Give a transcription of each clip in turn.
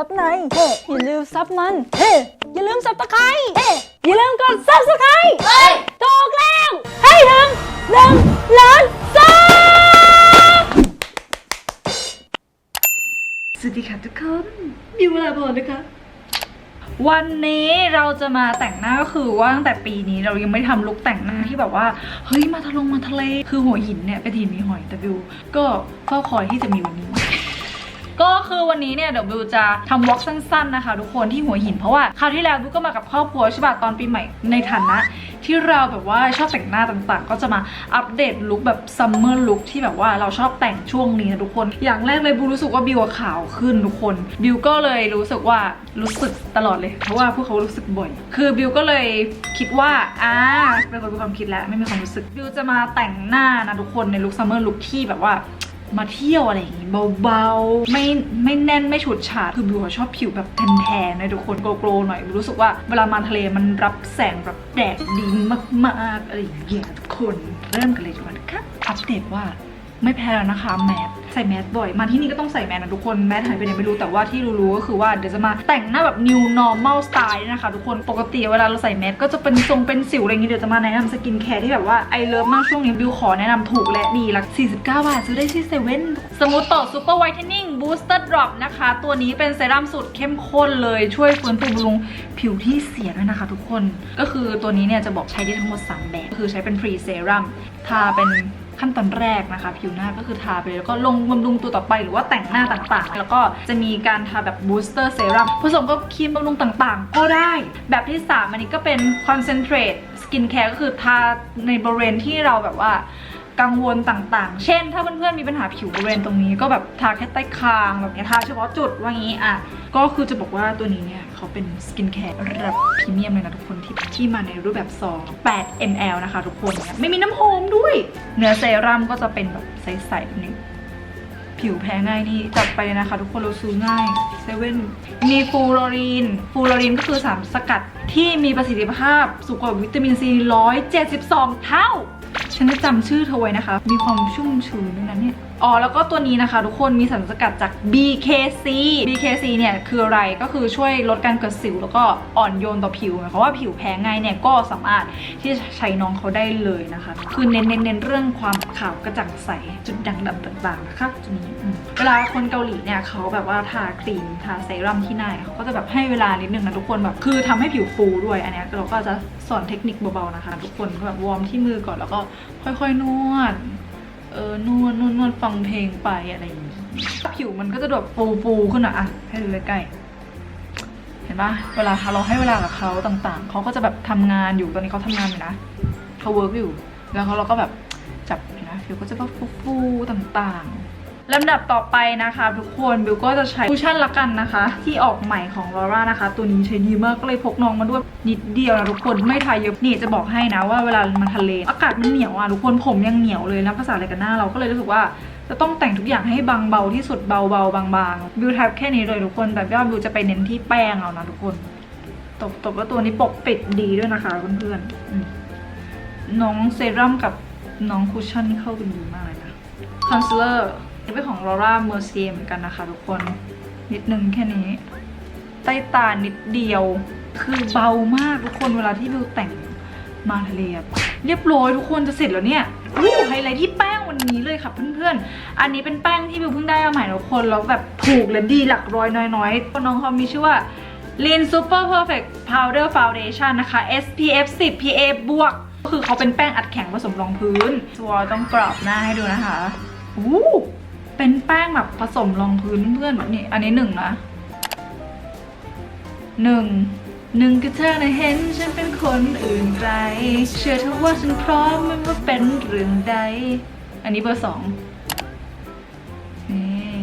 ซับในเฮ้อย่าลืมซับมันเฮ้อย่าลืมซับตะไคร้เฮ้อย่าลืมกดซับสไครต์เฮ้ยถูกแล้วให้ถึงหนึ่งล้านซับสวัสดีค่ะทุกคนบิวลาพรนะคะวันนี้เราจะมาแต่งหน้าก็คือว่าตั้งแต่ปีนี้เรายังไม่ทำลุคแต่งหน้าที่แบบว่าเฮ้ยมาทะลงมาทะเลคือหัวหินเนี่ยเป็นถิ่นมีหอยแต่บิวก็เฝ้าคอยที่จะมีวันนี้ ก็คือวันนี้เนี่ยเดี๋ยวบิวจะทำวอล์กสั้นๆนะคะ ทุกคนที่หัวหินเพราะว่าคราวที่แล้วบิวก็มากับครอบครัวใช่ป่ะตอนปีใหม่ในฐานะ ที่เราแบบว่าชอบแต่งหน้าต่างๆ ก็จะมาอัปเดตลุคแบบซัมเมอร์ลุคที่แบบว่าเราชอบแต่งช่วงนี้นะทุกคน อย่างแรกเลยบิวรู้สึกว่าบิวขาวขึ้นทุกคนบิวก็เลยรู้สึกว่ารู้สึกตลอดเลยเพราะว่าพวกเขารู้สึกบ่อยคือบิวก็เลยคิดว่าอ่าเป็นคนมีความคิดแล้วไม่มีความรู้สึกบิวจะมาแต่งหน้านะทุกคนในลุคซัมเมอร์ลุคที่แบบว่า มาเที่ยวอะไรอย่างงี้เบาๆ ไม่ไม่แน่นไม่ฉุดฉาดคือบิวชอบผิวแบบแทนๆนะทุกคนโกลๆหน่อยบิวรู้สึกว่าเวลามาทะเลมันรับแสงรับแดดดีมากๆอะไรอย่างเงี้ยทุกคนเริ่มกันเลยดีกว่านะคะอัปเดตว่า ไม่แพ้แล้วนะคะแมสใส่แมสบ่อย มาที่นี่ก็ต้องใส่แมสนะทุกคนแมสหายไปไหนไม่รู้แต่ว่าที่รู้ๆก็คือว่าเดี๋ยวจะมาแต่งหน้าแบบ new normal style นะคะทุกคนปกติเวลาเราใส่แมสก็จะเป็นทรงเป็นสิวอะไรอย่างงี้เดี๋ยวจะมาแนะนำสกินแคร์ที่แบบว่าไอเลิฟมากช่วงนี้บิวขอแนะนำถูกและดีละ49 บาทซื้อได้ที่เซเว่นสมูทต่อซูเปอร์ไวท์เทนนิ่งบูสเตอร์ดรอปนะคะ ตัวนี้เป็นเซรั่มสูตรเข้มข้นเลยช่วยฟื้นฟูบำรุงผิวที่เสียด้วยนะคะทุกคน ก็คือตัวนี้เนี่ยจะบอกใช้ได้ทั้งหมด 3 แบบก็คือใช้เป็นฟรีเซรั่มทาเป็น ขั้นตอนแรกนะคะ ผิวหน้าก็คือทาไปแล้วก็ลงบำรุงตัวต่อไปหรือว่าแต่งหน้าต่างๆ แล้วก็จะมีการทาแบบบูสเตอร์เซรั่มผสมกับครีมบำรุงต่างๆ ก็ได้ แบบที่ 3 อันนี้ก็เป็นคอนเซนเทรตสกินแคร์ก็คือทาในบริเวณที่เราแบบว่า กังวลต่างๆ เช่น ถ้าเพื่อนๆมีปัญหาผิวบริเวณตรงนี้ก็แบบทาแค่ใต้คางแบบนี้ทาเฉพาะจุดว่างี้อะก็คือจะบอกว่าตัวนี้เนี่ยเขาเป็นสกินแคร์ระดับพรีเมียมเลยนะทุกคนที่ที่มาในรูปแบบซอง8 ml นะคะทุกคนเนี่ยไม่มีน้ำหอมด้วย เนื้อเซรั่มก็จะเป็นแบบใสๆแบบนี้ผิวแพ้ง่ายนี่จัดไปเลยนะคะ ทุกคนเราซื้อง่ายเซเว่นมีฟูโรลีน ฟูโรลีนก็คือสารสกัดที่มีประสิทธิภาพสูงกว่าวิตามินซี 172 เท่า ฉันจะจำชื่อเธอไว้นะคะ มีความชุ่มชื้นด้วยนะเนี่ยอ๋อแล้วก็ตัวนี้นะคะทุกคนมีสารสกัดจาก BKC BKC เนี่ยคืออะไรก็คือช่วยลดการเกิดสิว แล้วก็อ่อนโยนต่อผิวหมายความว่าผิวแพ้ง่ายเนี่ยก็สามารถที่จะใช้น้องเขาได้เลยนะคะ คือเน้นเน้นเน้นเรื่องความขาวกระจ่างใสจุดด่างดำต่างๆนะคะจุดนี้เวลาคนเกาหลีเนี่ยเขาแบบว่าทาครีมทาเซรั่มที่หน้าเขาก็จะแบบให้เวลานิดนึงนะทุกคนแบบคือทำให้ผิวฟูด้วยอันนี้เราก็จะสอนเทคนิคเบาๆนะคะ ทุกคนก็แบบวอร์มที่มือก่อนแล้วก็ค่อยๆนวด เออนวดนวดนวดฟังเพลงไปอะไรอย่างนี้ผิวมันก็จะแบบฟูฟูขึ้นอะอะให้ดูใกล้ๆเห็นปะเวลาเราให้เวลากับเขาต่างๆเขาก็จะแบบทำงานอยู่ตอนนี้เขาทำงานอยู่นะเขาเวิร์กอยู่ แล้วเขาเราก็แบบจับเห็นนะผิวก็จะแบบฟูๆต่างๆ ลำดับต่อไปนะคะ ทุกคนบิวก็จะใช้คูชั่นละกันนะคะ ที่ออกใหม่ของลอร่านะคะ ตัวนี้ใช้ดีมากก็เลยพกน้องมาด้วยนิดเดียวนะทุกคนไม่ทาเยอะนี่จะบอกให้นะว่าเวลามันทะเลอากาศมันเหนียวอะทุกคนผมยังเหนียวเลยนะภาษาอะไรกันหน้าเราก็เลยรู้สึกว่าจะต้องแต่งทุกอย่างให้บางเบาที่สุดเบาๆบาบางๆบิวทับแค่นี้เลยทุกคนแต่ว่าบิวจะไปเน้นที่แป้งเอานะทุกคนตบตบว่าตัวนี้ปกปิดดีด้วยนะคะเพื่อนๆน้องเซรั่มกับน้องคุชชั่นเข้ากันดีมากเลยนะคอนซีลเลอร์ เป็นของ Laura Mercier เหมือนกันนะคะทุกคน นิดนึงแค่นี้ใต้ตานิดเดียว คือเบามากทุกคนเวลาที่บิวแต่งมาทะเลเรียบร้อยทุกคนจะเสร็จแล้วเนี่ยอู้ไฮไลท์ที่แป้งวันนี้เลยค่ะเพื่อนๆ อันนี้เป็นแป้งที่บิวเพิ่งได้มาใหม่ทุกคนแล้วแบบถูกและดีหลักร้อยน้อยๆน้องเขามีชื่อว่า Lean Super Perfect Powder Foundation นะคะ SPF 10 PA บวกก็คือเขาเป็นแป้งอัดแข็งผสมรองพื้นตัวต้องกรอบหน้าให้ดูนะคะอู้ เป็นแป้งแบบผสมรองพื้นเพื่อนๆนี่อันนี้หนึ่งนะหนึ่งหนึ่งคือเธอได้เห็นฉันเป็นคนอื่นไกล เชื่อเธอว่าฉันพร้อมไม่ว่าเป็นเรื่องใด อันนี้เบอร์สองนี่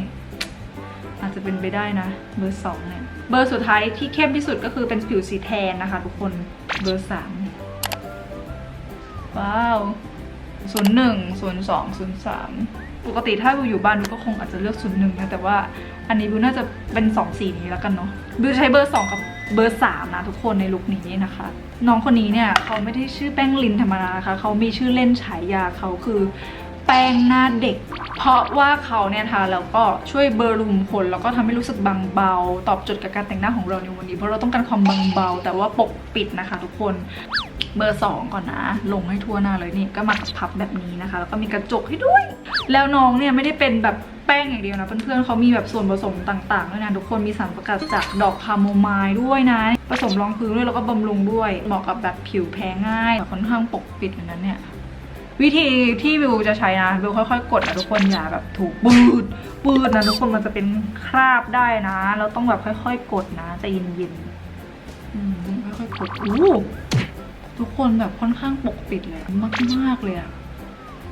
อาจจะเป็นไปได้นะ เบอร์สองเนี่ยเบอร์สุดท้ายที่เข้มที่สุดก็คือเป็นผิวสีแทนนะคะทุกคนเบอร์สามว้าวศูนย์หนึ่งศูนย์สองศูนย์สาม ปกติถ้าบิวอยู่บ้านบิวก็คงอาจจะเลือกศูนย์หนึ่งนะแต่ว่าอันนี้บิวน่าจะเป็นสองสีนี้แล้วกันเนาะบิวใช้เบอร์สองกับเบอร์สามนะทุกคนในลุคนี้นะคะ น้องคนนี้เนี่ยเขาไม่ได้ชื่อแป้งลินธรรมดานะคะเขามีชื่อเล่นฉายาเขาคือแป้งหน้าเด็ก เพราะว่าเขาเนี่ยทาแล้วก็ช่วยเบอร์รูมขนแล้วก็ทำให้รู้สึกบางเบา ตอบโจทย์กับการแต่งหน้าของเราในวันนี้เพราะเราต้องการความบางเบา แต่ว่าปกปิดนะคะ ทุกคน เบอร์สองก่อนนะ ลงให้ทั่วหน้าเลยนี่ก็มากับพับแบบนี้นะคะ แล้วก็มีกระจกให้ด้วย แล้วน้องเนี่ยไม่ได้เป็นแบบแป้งอย่างเดียวนะ เพื่อนๆเขามีแบบส่วนผสมต่างๆด้วยนะทุกคนมีสารสกัดจากดอกคาโมไมล์ด้วยนะ ผสมรองพื้นด้วยแล้วก็บำรุงด้วย เหมาะกับแบบผิวแพ้ง่ายค่อนข้างปกปิดอย่างนั้นเนี่ยวิธีที่วิวจะใช้นะวิวค่อยๆ กดนะทุกคนอย่าแบบถูกปืดปืดนะทุกคนมันจะเป็นคราบได้นะเราต้องแบบค่อย ๆ กดนะใจเย็นๆอืมค่อยๆกดอู้ ทุกคนแบบค่อนข้างปกปิดเลยมากๆเลยอะ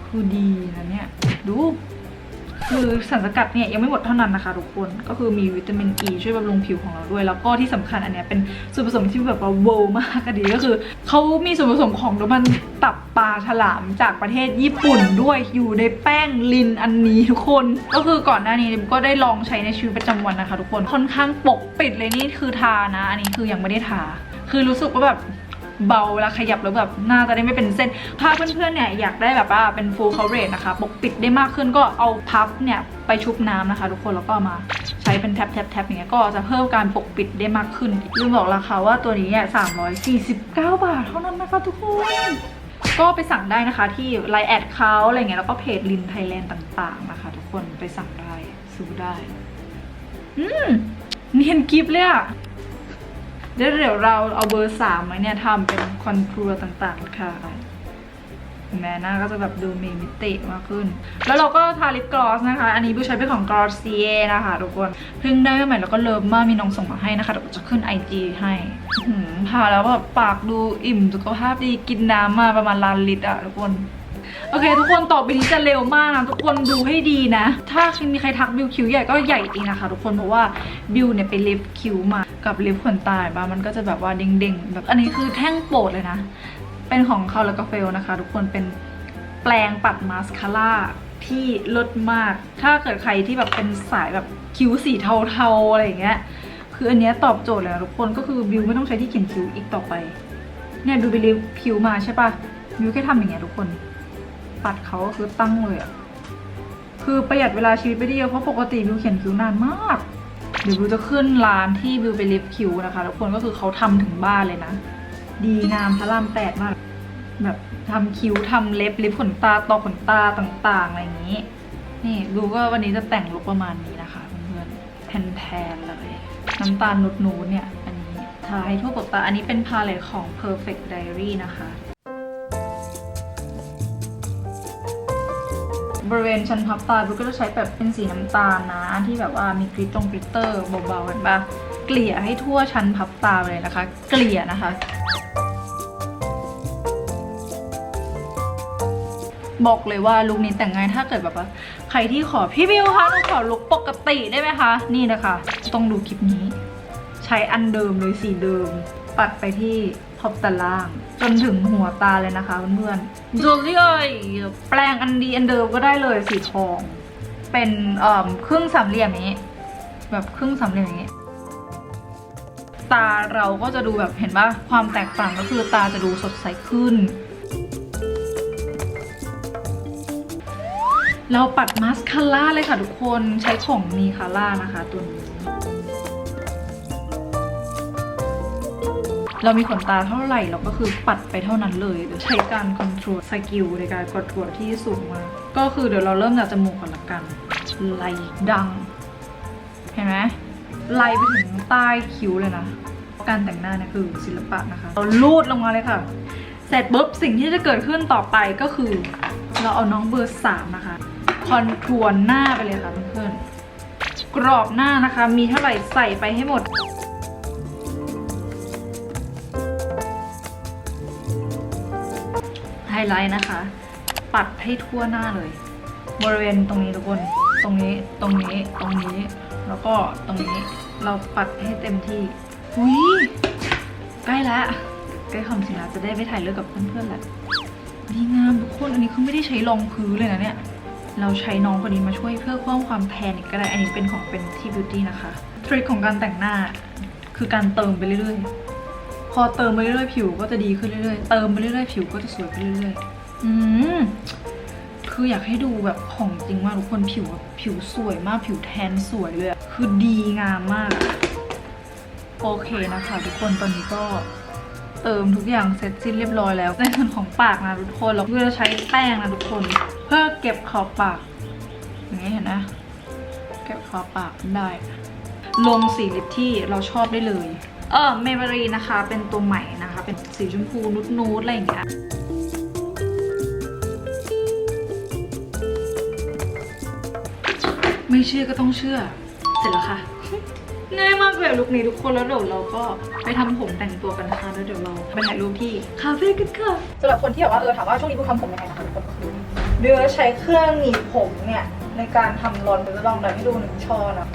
คือดีนะเนี่ย ดู คือสารสกัดเนี่ยยังไม่หมดเท่านั้นนะคะทุกคนก็คือมีวิตามินอ e ีช่วยบำรุงผิวของเราด้วย แล้วก็ที่สำคัญอันเนี้ยเป็นส่วนผสมที่แบบว่าโวมากอะดีก็คือเขามีส่วนผสมของน้ำมันตับปลาฉลามจากประเทศญี่ปุ่นด้วยอยู่ในแป้งลินอันนี้ทุกคน ก็คือก่อนหน้านี้ก็ได้ลองใช้ในชีวิตประจำวันนะคะ ทุกคนค่อนข้างปกปิดเลยนี่คือทานะ อันนี้คือยังไม่ได้ทา คือรู้สึกว่าแบบ เบาแล้วขยับแล้วแบบหน้าจะได้ไม่เป็นเส้น ถ้าเพื่อนๆเนี่ยอยากได้แบบว่าเป็น full coverage นะคะ ปกปิดได้มากขึ้นก็เอาพับเนี่ยไปชุบน้ำนะคะ ทุกคนแล้วก็มาใช้เป็นแท็บแท็บแท็บอย่างเงี้ยก็จะเพิ่มการปกปิดได้มากขึ้นลืมบอกราคาว่าตัวนี้เนี่ย349 บาทเท่านั้นนะคะทุกคนก็ไปสั่งได้นะคะที่ไลน์แอดเขาอะไรเงี้ยแล้วก็เพจลินไทยแลนด์ต่าง ๆนะคะ ทุกคนไปสั่งได้ซื้อได้ อืมเนียนกิฟเลยอะ เดี๋ยวเดี๋ยวเราเอาเบอร์สามมาเนี่ยทำเป็นคอนทัวร์ต่างๆค่ะแม่หน้าก็จะแบบดูมีมิติมากขึ้น แล้วเราก็ทาลิปกลอสนะคะ อันนี้บิวใช้เป็นของ g l o s s i e นะคะทุกคนเพิ่งได้มาใหม่แล้วก็เลิฟมากมีน้องส่งมาให้นะคะเดี๋ยวจะขึ้น IG ให้หือทาแล้วแบบปากดูอิ่มสุขภาพดีกินน้ำมาประมาณล้านลิตรอะทุกคน โอเค ทุกคนต่อไปนี้จะเร็วมากนะทุกคนดูให้ดีนะ ถ้ามีใครทักบิวคิ้วใหญ่ก็ใหญ่จริงนะคะ ทุกคนเพราะว่าบิวเนี่ยไปเลิฟต์คิ้วมากับเลิฟต์ขนตาบ้ามันก็จะแบบว่าเด้งๆแบบอันนี้คือแท่งโปรดเลยนะ เป็นของคาร์ลกาเฟลนะคะ ทุกคนเป็นแปลงปัดมาสคาร่าที่ลิศมาก ถ้าเกิดใครที่แบบเป็นสายแบบคิ้วสีเทาๆอะไรอย่างเงี้ย คืออันเนี้ยตอบโจทย์เลยทุกคนก็คือบิวไม่ต้องใช้ที่เขียนคิ้วอีกต่อไป เนี่ยดูไปลิฟต์คิ้วมาใช่ปะบิวแค่ทำอย่างเงี้ยทุกคน ปัดเขาก็คือตั้งเลยอะคือประหยัดเวลาชีวิตไปได้เยอะเพราะปกติบิวเขียนคิ้วนานมาก เดี๋ยวบิวจะขึ้นร้านที่บิวไปเลิฟต์คิ้วนะคะทุกคนก็คือเขาทำถึงบ้านเลยนะ ดีงามพระรามแปดมาก แบบทำคิ้วทำเล็บลิฟขนตาต่อขนตาต่างๆอะไรอย่างนี้ นี่ดูก็วันนี้จะแต่งลุคประมาณนี้นะคะเพื่อนๆแพนๆเลยน้ำตาลนุดนูนๆเนี่ยอันนี้ทาให้ทั่วปกตาอันนี้เป็นพาเลตของ Perfect Diary นะคะ บริเวณชั้นพับตาบิวก็จะใช้แบบเป็นสีน้ำตาลนะที่แบบว่ามีกริตตรงกริตเตอร์เบาๆเห็นปะเกลี่ยให้ทั่วชั้นพับตาเลยนะคะ เกลี่ยนะคะ บอกเลยว่าลุคนี้แต่งง่ายถ้าเกิดแบบว่า ใครที่ขอพี่บิวคะหนูขอลุคปกติได้ไหมคะ นี่นะคะ ต้องดูคลิปนี้ ใช้อันเดิมเลยสีเดิม ปัดไปที่ ขอบตาล่าง จนถึงหัวตาเลยนะคะเพื่อนๆดูสิเอ้ยแปลงอันดีอันเดิมก็ได้เลยสีทอง เป็นเอ่อครึ่งสามเหลี่ยมอย่างนี้ แบบครึ่งสามเหลี่ยมอย่างนี้ ตาเราก็จะดูแบบเห็นปะความแตกต่างก็คือตาจะดูสดใสขึ้นเราปัดมาสคาร่าเลยค่ะทุกคนใช้ของมีคาร่านะคะตัวนี้ เรามีขนตาเท่าไหร่เราก็คือปัดไปเท่านั้นเลยเดี๋ยวใช้การคอนโทรลสกิลในการกดทัวที่สูงมากก็คือเดี๋ยวเราเริ่มจากจมูกก่อนละกันไล่ดัง เห็นไหมไล่ไปถึงใต้คิ้วเลยนะ การแต่งหน้าเนี่ยคือศิลปะนะคะ เราลูดลงมาเลยค่ะ เสร็จปุ๊บสิ่งที่จะเกิดขึ้นต่อไปก็คือ เราเอาน้องเบอร์สามนะคะคอนทัวร์หน้าไปเลยค่ะเพื่อนๆกรอบหน้านะคะ มีเท่าไหร่ใส่ไปให้หมด ไฮไลท์นะคะ ปัดให้ทั่วหน้าเลย บริเวณตรงนี้ทุกคนตรงนี้ตรงนี้ตรงนี้ แล้วก็ตรงนี้เราปัดให้เต็มที่อุ้ยใกล้แล้วใกล้คำสินะจะได้ไปถ่ายเลือกกับเพื่อนๆแหละดีงามทุกคนอันนี้คือไม่ได้ใช้รองพื้นเลยนะเนี่ยเราใช้น้องคนนี้มาช่วยเพื่อเพิ่มความแพนอีกก็ได้ อันนี้เป็นของเป็นที่บิวตี้นะคะทริคของการแต่งหน้าคือการเติมไปเรื่อยๆ พอเติมไปเรื่อยๆผิวก็จะดีขึ้นเรื่อยๆ เติมไปเรื่อยๆผิวก็จะสวยขึ้นเรื่อยๆ อืมคืออยากให้ดูแบบของจริงมากทุกคนผิวผิวสวยมากผิวแทนสวยเลย คือดีงามมาก โอเคนะคะทุกคนตอนนี้ก็เติมทุกอย่างเสร็จสิ้นเรียบร้อยแล้วในส่วนของปากนะทุกคนเราก็จะใช้แป้งนะทุกคน เพื่อเก็บขอบปากอย่างนี้เห็นนะ เก็บขอบปากได้ ลงสีลิปที่เราชอบได้เลย เออเมเบรีนะคะ เป็นตัวใหม่นะคะ เป็นสีชมพูนุดนูดๆอะไรอย่างเงี้ยไม่เชื่อก็ต้องเชื่อ เสร็จแล้วค่ะง่ายมากเลยลุคนี้ทุกคนแล้วเดี๋ยวเราก็ไปทำผมแต่งตัวกันนะคะแล้วเดี๋ยวเราไปถ่ายรูปที่คาเฟ่กันค่ะสำหรับคนที่แบบว่าเออถามว่าช่วงนี้กูทำผมยังไงนะคะทุกคนก็คือเดือใช้เครื่องหนีบผมเนี่ยในการทำรอนเดี๋ยวจะลองดันให้ดูหนึ่งช่อนะ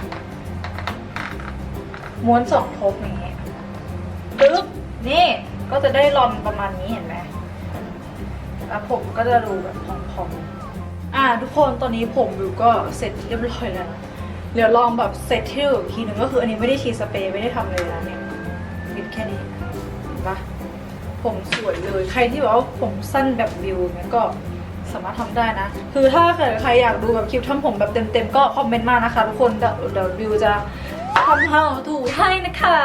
ม้วนสองทบอย่างเงี้ย ปึ๊บนี่ก็จะได้รอนประมาณนี้เห็นไหมแล้วผมก็จะดูแบบพองๆอ่าทุกคนตอนนี้ผมวิวก็เสร็จเรียบร้อยแล้วเดี๋ยวลองแบบเซตที่อีกทีหนึ่งก็คืออันนี้ไม่ได้ฉีดสเปรย์ไม่ได้ทำเลยนะเนี่ยบิดแค่นี้เห็นปะผมสวยเลยใครที่แบบว่าผมสั้นแบบวิวเนี่ยก็สามารถทำได้นะ คือถ้าเกิดใครอยากดูแบบคลิปทำผมแบบเต็มๆก็คอมเมนต์มานะคะทุกคนเดี๋ยวเดี๋ยววิวจะทำให้ดูกให้นะคะ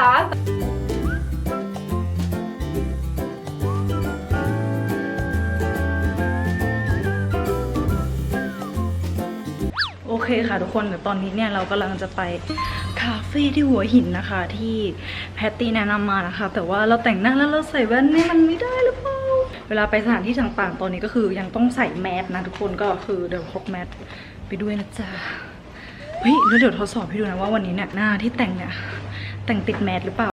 คค่ะทุกคนเดี๋ยวตอนนี้เนี่ยเรากำลังจะไปคาเฟ่ที่หัวหินนะคะ ที่แพตตี้แนะนำมานะคะ แต่ว่าเราแต่งหน้าแล้วเราใส่แว่นเนี่ยมันไม่ได้หรือเปล่าเวลาไปสถานที่ต่างๆ ตอนนี้ก็คือยังต้องใส่แมสนะทุกคนก็คือเดี๋ยวพกแมสไปด้วยนะจ๊ะเฮ้ยแล้วเดี๋ยวทดสอบให้ดูนะว่าวันนี้เนี่ยหน้าที่แต่งเนี่ยแต่งติดแมสหรือเปล่า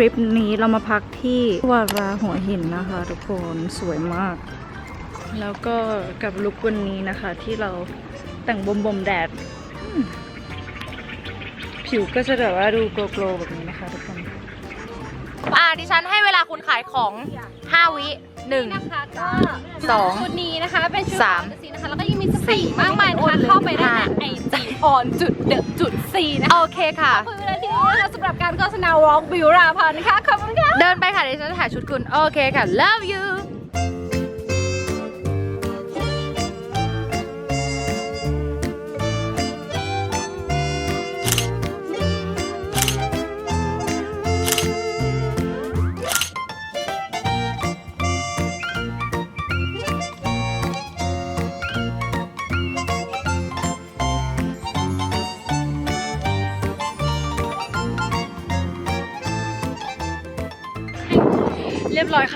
ริปนี้เรามาพักที่วาราหัวหินนะคะทุกคนสวยมาก แล้วก็กับลุควันนี้นะคะที่เราแต่งบมบมๆแดด ผิวก็จะแบบว่าดูโกลว์ๆแบบนี้นะคะทุกคนอ่าดิฉันให้เวลาคุณขายของ 5 วิ หนึ่ง นะคะก็สองชุดนี้นะคะเป็นชุดสามของสีนะคะแล้วก็ยังมีสปีกมากมายนะคะเข้าไปได้ในไอจีออนจุดเดอะจุดซีนะคะโอเคค่ะ ขอบคุณเวลาที่นี้นะคะสำหรับการโฆษณาวอล์กบิวราพันธ์นะคะขอบคุณค่ะ เดินไปค่ะเดี๋ยวฉันจะถ่ายชุดคุณ โอเคค่ะ love you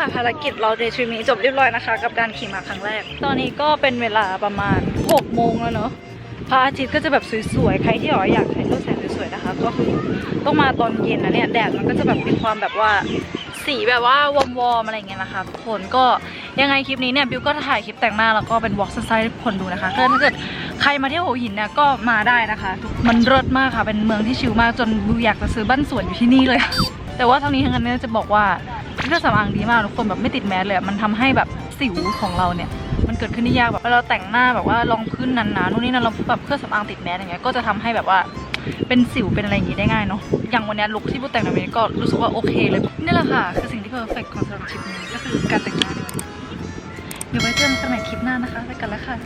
ค่ะภารกิจเราในทริปนี้จบเรียบร้อยนะคะ กับการขี่ม้าครั้งแรก ตอนนี้ก็เป็นเวลาประมาณ6โมงแล้วเนอะพระอาทิตย์ก็จะแบบสวยๆ ใครที่อยากถ่ายรูปแสงสวยๆนะคะ ก็คือต้องมาตอนเย็นนะเนี่ยแดดมันก็จะแบบมีความแบบว่าสีแบบว่าวอมๆอะไรเงี้ยนะคะทุกคนก็ยังไงคลิปนี้เนี่ยบิวก็ถ่ายคลิปแต่งหน้าแล้วก็เป็นวอล์กสั้นๆให้คนดูนะคะก็ถ้าเกิดใครมาเที่ยวหัวหินเนี่ยก็มาได้นะคะ มันเลิศมากค่ะเป็นเมืองที่ชิลมากจนบิวอยากจะซื้อบ้านสวนอยู่ที่นี่เลย แต่ว่าทั้งนี้ทั้งนั้นเนี่ยจะบอกว่า เครื่องสำอางดีมากทุกคนแบบไม่ติดแมสเลยมันทำให้แบบสิวของเราเนี่ยมันเกิดขึ้นได้ยากแบบเราแต่งหน้าแบบว่าลองขึ้นนานๆนู่นนี่นั่นเราแบบเครื่องสำอางติดแมสอย่างเงี้ยก็จะทำให้แบบว่าเป็นสิวเป็นอะไรอย่างงี้ได้ง่ายเนาะอย่างวันนี้ลุคที่พูดแต่งแบบนี้ก็รู้สึกว่าโอเคเลยนี่แหละค่ะคือสิ่งที่เพอร์เฟกต์ของสำหรับทริปนี้ก็คือการแต่งหน้าเดี๋ยวไว้เจอกันใหม่คลิปหน้านะคะไปกันแล้วค่ะ